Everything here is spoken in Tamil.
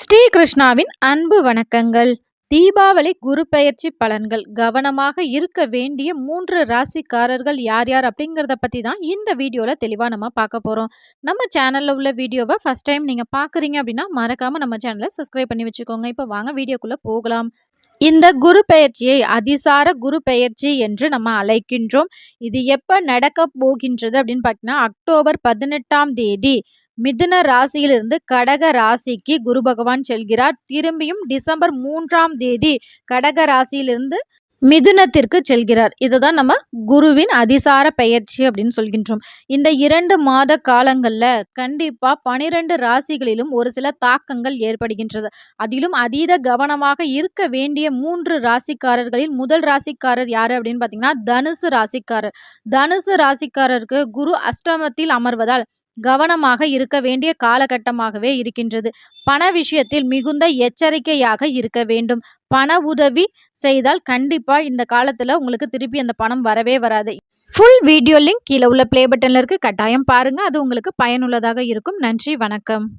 ஸ்ரீகிருஷ்ணாவின் அன்பு வணக்கங்கள். தீபாவளி குரு பெயர்ச்சி பலன்கள். கவனமாக இருக்க வேண்டிய மூன்று ராசிக்காரர்கள் யார் யார் அப்படிங்கிறத பற்றி தான் இந்த வீடியோவில் தெளிவாக நம்ம பார்க்க போகிறோம் நம்ம சேனலில் உள்ள வீடியோவை ஃபஸ்ட் டைம் நீங்கள் பார்க்குறீங்க அப்படின்னா மறக்காமல் நம்ம சேனலை சப்ஸ்கிரைப் பண்ணி வச்சுக்கோங்க. இப்போ வாங்க வீடியோக்குள்ளே போகலாம். இந்த குரு பெயர்ச்சியை அதிசார குரு பெயர்ச்சி என்று நம்ம அழைக்கின்றோம். இது எப்போ நடக்க போகின்றது அப்படின்னு பார்த்தீங்கன்னா அக்டோபர் பதினெட்டாம் தேதி. மிதுன ராசியிலிருந்து கடக ராசிக்கு குரு பகவான் செல்கிறார். திரும்பியும் டிசம்பர் மூன்றாம் தேதி கடக ராசியிலிருந்து மிதுனத்திற்கு செல்கிறார். இதுதான் நம்ம குருவின் அதிசார பெயர்ச்சி அப்படின்னு சொல்கின்றோம். இந்த இரண்டு மாத காலங்களில் கண்டிப்பாக பனிரெண்டு ராசிகளிலும் ஒரு சில தாக்கங்கள் ஏற்படுகின்றது. அதிலும் அதீத கவனமாக இருக்க வேண்டிய மூன்று ராசிக்காரர்களில் முதல் ராசிக்காரர் யார் அப்படின்னு பார்த்தீங்கன்னா தனுசு ராசிக்காரர். தனுசு ராசிக்காரருக்கு குரு அஷ்டமத்தில் அமர்வதால் கவனமாக இருக்க வேண்டிய காலகட்டமாகவே இருக்கின்றது. பண விஷயத்தில் மிகுந்த எச்சரிக்கையாக இருக்க வேண்டும். பண உதவி செய்தால் கண்டிப்பாக இந்த காலத்தில் உங்களுக்கு திருப்பி அந்த பணம் வரவே வராது. ஃபுல் வீடியோ லிங்க் கீழே உள்ள ப்ளே பட்டனில் இருக்குது கட்டாயம் பாருங்கள் அது உங்களுக்கு பயனுள்ளதாக இருக்கும். நன்றி. வணக்கம்.